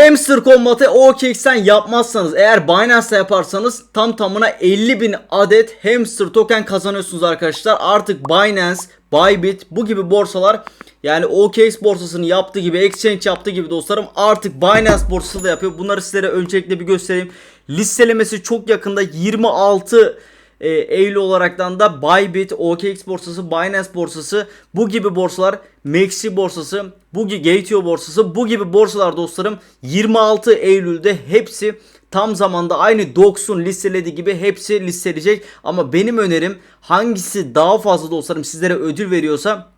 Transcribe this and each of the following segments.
Hamster Combat'ı OKX'ten yapmazsanız eğer Binance'da yaparsanız tam tamına 50 bin adet hamster token kazanıyorsunuz arkadaşlar. Artık Binance, Bybit bu gibi borsalar yani OKX borsasını yaptığı gibi exchange yaptığı gibi dostlarım artık Binance borsası da yapıyor. Bunları sizlere öncelikle bir göstereyim. Listelemesi çok yakında 26 e, Eylül olaraktan da Bybit, OKX borsası, Binance borsası, bu gibi borsalar, Maxi borsası, bu Gateo borsası, bu gibi borsalar dostlarım 26 Eylül'de hepsi tam zamanda aynı Dox'un listelediği gibi hepsi listeleyecek. Ama benim önerim hangisi daha fazla dostlarım sizlere ödül veriyorsa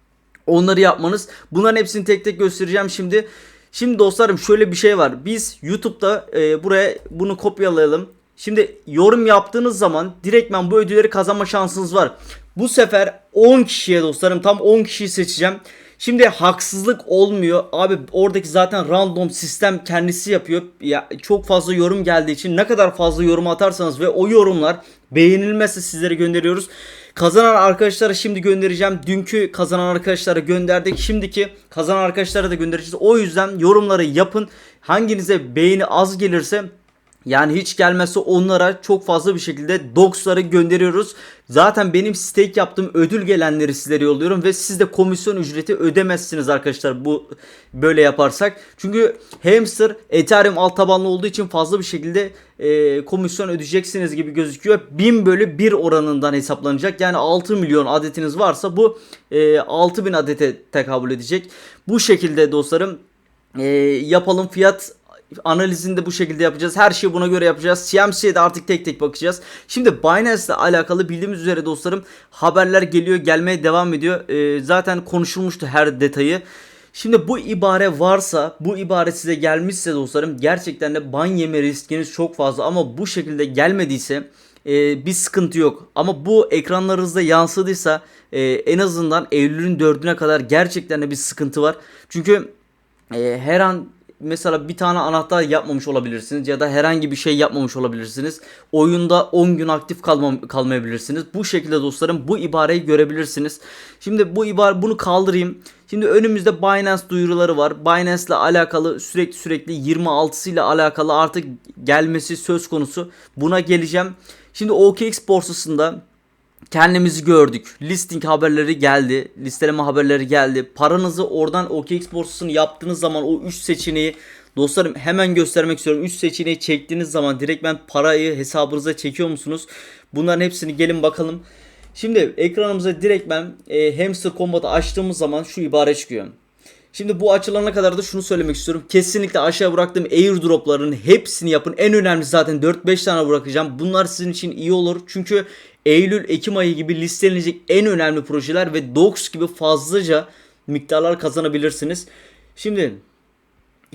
onları yapmanız. Bunların hepsini tek tek göstereceğim şimdi. Şimdi dostlarım şöyle bir şey var. Biz YouTube'da e, buraya bunu kopyalayalım. Şimdi yorum yaptığınız zaman direktmen bu ödülleri kazanma şansınız var. Bu sefer 10 kişiye dostlarım tam 10 kişiyi seçeceğim. Şimdi haksızlık olmuyor. Abi oradaki zaten random sistem kendisi yapıyor. Ya çok fazla yorum geldiği için ne kadar fazla yorum atarsanız ve o yorumlar beğenilmezse sizlere gönderiyoruz. Kazanan arkadaşlara şimdi göndereceğim. Dünkü kazanan arkadaşlara gönderdik. Şimdiki kazanan arkadaşlara da göndereceğiz. O yüzden yorumları yapın. Hanginize beğeni az gelirse yani hiç gelmezse onlara çok fazla bir şekilde doxları gönderiyoruz. Zaten benim stake yaptığım ödül gelenleri sizlere yolluyorum ve siz de komisyon ücreti ödemezsiniz arkadaşlar bu böyle yaparsak. Çünkü Hamster Ethereum alt tabanlı olduğu için fazla bir şekilde e, komisyon ödeyeceksiniz gibi gözüküyor. 1000 bölü 1 oranından hesaplanacak. Yani 6 milyon adetiniz varsa bu e, 6000 adete tekabül edecek. Bu şekilde dostlarım e, yapalım fiyat analizini de bu şekilde yapacağız. Her şeyi buna göre yapacağız. CMC'ye de artık tek tek bakacağız. Şimdi Binance ile alakalı bildiğimiz üzere dostlarım haberler geliyor gelmeye devam ediyor. Ee, zaten konuşulmuştu her detayı. Şimdi bu ibare varsa, bu ibare size gelmişse dostlarım gerçekten de ban yeme riskiniz çok fazla ama bu şekilde gelmediyse e, bir sıkıntı yok. Ama bu ekranlarınızda yansıdıysa e, en azından Eylül'ün 4'üne kadar gerçekten de bir sıkıntı var. Çünkü e, her an mesela bir tane anahtar yapmamış olabilirsiniz ya da herhangi bir şey yapmamış olabilirsiniz. Oyunda 10 gün aktif kalmam, kalmayabilirsiniz. Bu şekilde dostlarım bu ibareyi görebilirsiniz. Şimdi bu ibare bunu kaldırayım. Şimdi önümüzde Binance duyuruları var. Binance ile alakalı sürekli sürekli 26'sı ile alakalı artık gelmesi söz konusu. Buna geleceğim. Şimdi OKX borsasında kendimizi gördük. Listing haberleri geldi. Listeleme haberleri geldi. Paranızı oradan OKX borsasını yaptığınız zaman o 3 seçeneği dostlarım hemen göstermek istiyorum. 3 seçeneği çektiğiniz zaman direktmen parayı hesabınıza çekiyor musunuz? Bunların hepsini gelin bakalım. Şimdi ekranımıza direktmen e, Hamster Combat'ı açtığımız zaman şu ibare çıkıyor. Şimdi bu açılana kadar da şunu söylemek istiyorum. Kesinlikle aşağı bıraktığım airdropların hepsini yapın. En önemli zaten 4-5 tane bırakacağım. Bunlar sizin için iyi olur. Çünkü Eylül, Ekim ayı gibi listelenecek en önemli projeler ve Dox gibi fazlaca miktarlar kazanabilirsiniz. Şimdi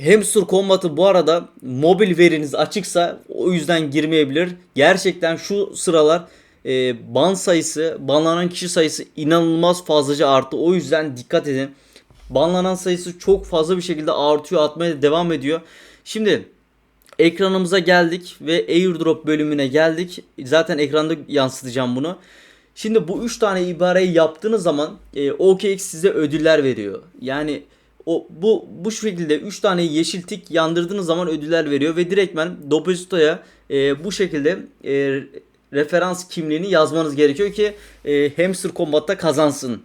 Hamster Combat'ı bu arada mobil veriniz açıksa o yüzden girmeyebilir. Gerçekten şu sıralar e, ban sayısı, banlanan kişi sayısı inanılmaz fazlaca arttı. O yüzden dikkat edin. Banlanan sayısı çok fazla bir şekilde artıyor, atmaya devam ediyor. Şimdi ekranımıza geldik ve airdrop bölümüne geldik. Zaten ekranda yansıtacağım bunu. Şimdi bu 3 tane ibareyi yaptığınız zaman e, OKX size ödüller veriyor. Yani o bu bu şekilde 3 tane yeşil tik yandırdığınız zaman ödüller veriyor ve direktmen Deposito'ya e, bu şekilde e, referans kimliğini yazmanız gerekiyor ki e, Hamster Combat'ta kazansın.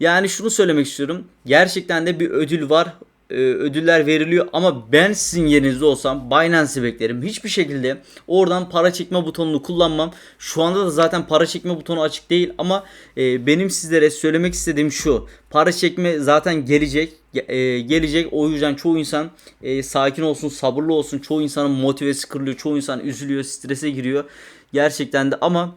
Yani şunu söylemek istiyorum. Gerçekten de bir ödül var. Ee, ödüller veriliyor ama ben sizin yerinizde olsam Binance'i beklerim. Hiçbir şekilde oradan para çekme butonunu kullanmam. Şu anda da zaten para çekme butonu açık değil ama e, benim sizlere söylemek istediğim şu. Para çekme zaten gelecek. E, gelecek. O yüzden çoğu insan e, sakin olsun, sabırlı olsun. Çoğu insanın motivesi kırılıyor. Çoğu insan üzülüyor, strese giriyor. Gerçekten de ama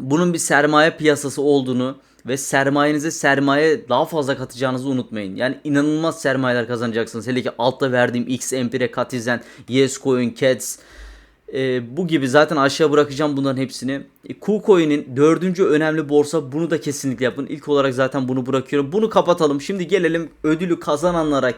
bunun bir sermaye piyasası olduğunu ve sermayenize sermaye daha fazla katacağınızı unutmayın. Yani inanılmaz sermayeler kazanacaksınız. Hele ki altta verdiğim X, Empire, Katizen, Yescoin, Cats e, bu gibi zaten aşağı bırakacağım bunların hepsini. E, KuCoin'in dördüncü önemli borsa bunu da kesinlikle yapın. İlk olarak zaten bunu bırakıyorum. Bunu kapatalım. Şimdi gelelim ödülü kazananlara.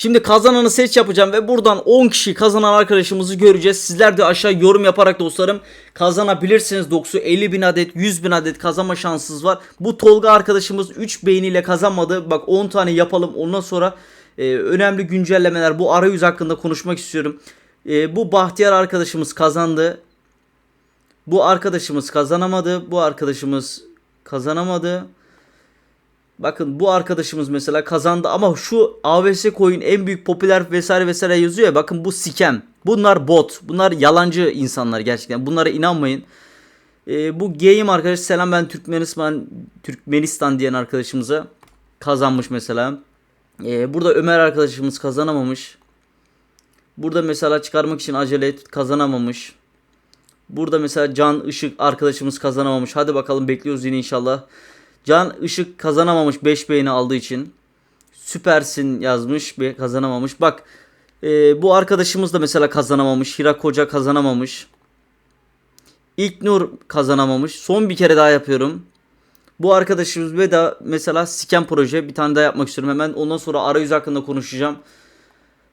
Şimdi kazananı seç yapacağım ve buradan 10 kişi kazanan arkadaşımızı göreceğiz. Sizler de aşağı yorum yaparak dostlarım kazanabilirsiniz. Doksu 50 bin adet 100 bin adet kazanma şansınız var. Bu Tolga arkadaşımız 3 beğeniyle kazanmadı. Bak 10 tane yapalım ondan sonra Ee, önemli güncellemeler bu arayüz hakkında konuşmak istiyorum. Ee, bu Bahtiyar arkadaşımız kazandı. Bu arkadaşımız kazanamadı. Bu arkadaşımız kazanamadı. Bakın bu arkadaşımız mesela kazandı ama şu AVS coin en büyük popüler vesaire vesaire yazıyor ya bakın bu scam. Bunlar bot. Bunlar yalancı insanlar gerçekten. Bunlara inanmayın. Ee, bu game arkadaş selam ben Türkmenistan Türkmenistan diyen arkadaşımıza kazanmış mesela. Ee, burada Ömer arkadaşımız kazanamamış. Burada mesela çıkarmak için acele et kazanamamış. Burada mesela Can Işık arkadaşımız kazanamamış. Hadi bakalım bekliyoruz yine inşallah. Can Işık kazanamamış 5 beğeni aldığı için. Süpersin yazmış ve kazanamamış. Bak e, bu arkadaşımız da mesela kazanamamış. Hirak Hoca kazanamamış. İlknur kazanamamış. Son bir kere daha yapıyorum. Bu arkadaşımız ve de mesela Scam proje bir tane daha yapmak istiyorum. Hemen ondan sonra arayüz hakkında konuşacağım.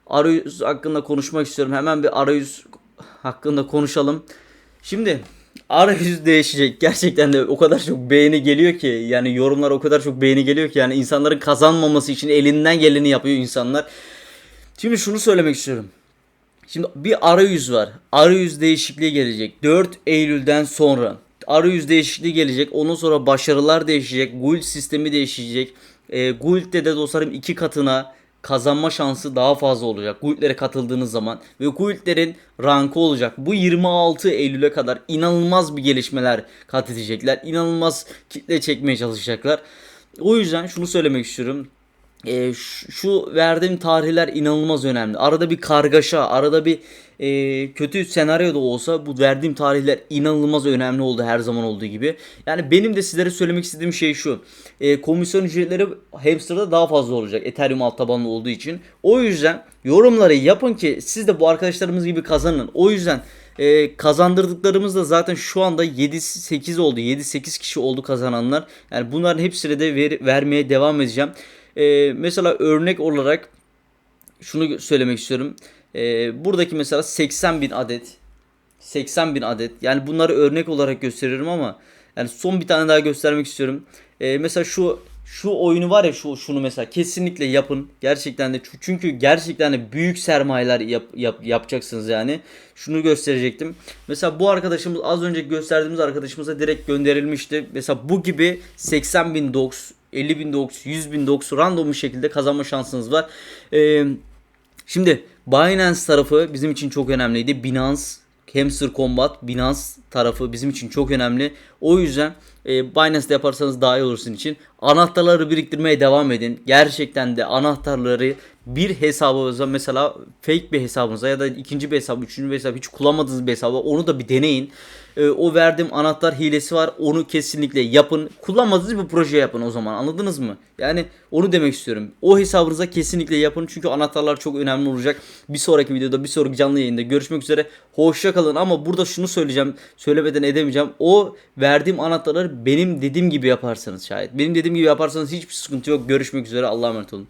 Arayüz hakkında konuşmak istiyorum. Hemen bir arayüz hakkında konuşalım. Şimdi arayüz değişecek. Gerçekten de o kadar çok beğeni geliyor ki yani yorumlar o kadar çok beğeni geliyor ki yani insanların kazanmaması için elinden geleni yapıyor insanlar. Şimdi şunu söylemek istiyorum. Şimdi bir arayüz var. Arayüz değişikliği gelecek. 4 Eylül'den sonra arayüz değişikliği gelecek. Ondan sonra başarılar değişecek. Guild sistemi değişecek. E, Guild'de de dostlarım iki katına kazanma şansı daha fazla olacak. Guild'lere katıldığınız zaman ve guild'lerin rankı olacak. Bu 26 Eylül'e kadar inanılmaz bir gelişmeler kat edecekler. İnanılmaz kitle çekmeye çalışacaklar. O yüzden şunu söylemek istiyorum. E, şu, verdiğim tarihler inanılmaz önemli. Arada bir kargaşa, arada bir e, kötü senaryo da olsa bu verdiğim tarihler inanılmaz önemli oldu her zaman olduğu gibi. Yani benim de sizlere söylemek istediğim şey şu. E, komisyon ücretleri Hamster'da daha fazla olacak. Ethereum alt tabanlı olduğu için. O yüzden yorumları yapın ki siz de bu arkadaşlarımız gibi kazanın. O yüzden e, kazandırdıklarımız da zaten şu anda 7-8 oldu. 7-8 kişi oldu kazananlar. Yani bunların hepsini de ver, vermeye devam edeceğim. E, mesela örnek olarak şunu söylemek istiyorum. E, buradaki mesela 80 bin adet 80 bin adet yani bunları örnek olarak gösteriyorum ama yani son bir tane daha göstermek istiyorum. E, mesela şu şu oyunu var ya şu şunu mesela kesinlikle yapın. Gerçekten de çünkü gerçekten de büyük sermayeler yap, yap, yapacaksınız yani. Şunu gösterecektim. Mesela bu arkadaşımız az önce gösterdiğimiz arkadaşımıza direkt gönderilmişti. Mesela bu gibi 80 bin dox 50 bin dox, 100 bin dox random bir şekilde kazanma şansınız var. Ee, şimdi Binance tarafı bizim için çok önemliydi. Binance, Hamster Combat, Binance tarafı bizim için çok önemli. O yüzden e, Binance'da yaparsanız daha iyi olur sizin için. Anahtarları biriktirmeye devam edin. Gerçekten de anahtarları bir hesabınıza mesela fake bir hesabınıza ya da ikinci bir hesap, üçüncü bir hesap hiç kullanmadığınız bir hesaba onu da bir deneyin. E, o verdiğim anahtar hilesi var. Onu kesinlikle yapın. Kullanmadığınız bir proje yapın o zaman. Anladınız mı? Yani onu demek istiyorum. O hesabınıza kesinlikle yapın. Çünkü anahtarlar çok önemli olacak. Bir sonraki videoda, bir sonraki canlı yayında görüşmek üzere. Hoşça kalın ama burada şunu söyleyeceğim. Söylemeden edemeyeceğim. O verdiğim anahtarları benim dediğim gibi yaparsanız şayet. Benim dediğim gibi yaparsanız hiçbir sıkıntı yok. Görüşmek üzere. Allah'a emanet olun.